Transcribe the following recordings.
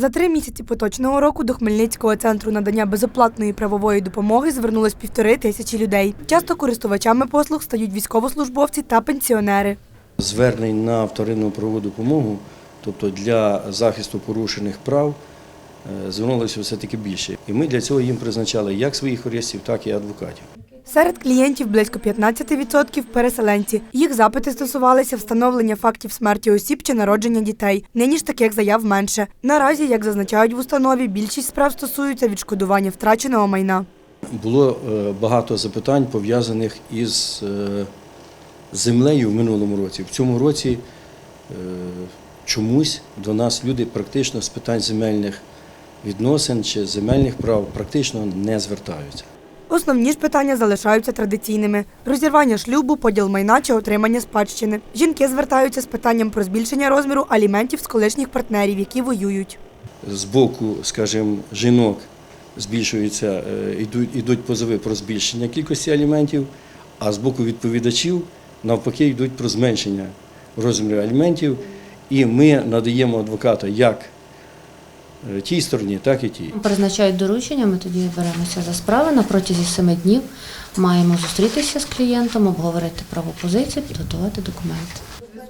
За три місяці поточного року до Хмельницького центру надання безоплатної правової допомоги звернулось півтори тисячі людей. Часто користувачами послуг стають військовослужбовці та пенсіонери. Звернень на вторинну правову допомогу, тобто для захисту порушених прав, е, звернулося все-таки більше. І ми для цього їм призначали як своїх юристів, так і адвокатів. Серед клієнтів близько 15% – переселенці. Їх запити стосувалися встановлення фактів смерті осіб чи народження дітей. Нині ж таких заяв менше. Наразі, як зазначають в установі, більшість справ стосуються відшкодування втраченого майна. Було е, багато запитань пов'язаних із е, землею в минулому році. В цьому році е, чомусь до нас люди практично з питань земельних відносин чи земельних прав практично не звертаються. Основні ж питання залишаються традиційними: розірвання шлюбу, поділ майна чи отримання спадщини. Жінки звертаються з питанням про збільшення розміру аліментів з колишніх партнерів, які воюють. з боку, скажімо, жінок збільшуються, е, йдуть, йдуть позови про збільшення кількості аліментів, а з боку відповідачів навпаки йдуть про зменшення розміру аліментів. І ми надаємо адвоката як тій стороні, так і тій. Призначають доручення, ми тоді беремося за справи. На протязі семи днів маємо зустрітися з клієнтом, обговорити праву позицію, підготувати документи.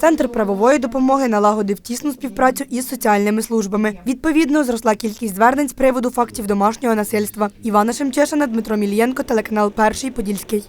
Центр правової допомоги налагодив тісну співпрацю із соціальними службами. Відповідно, зросла кількість звернень з приводу фактів домашнього насильства. Івана Шемчешина, Дмитро Мілієнко, телеканал Перший Подільський.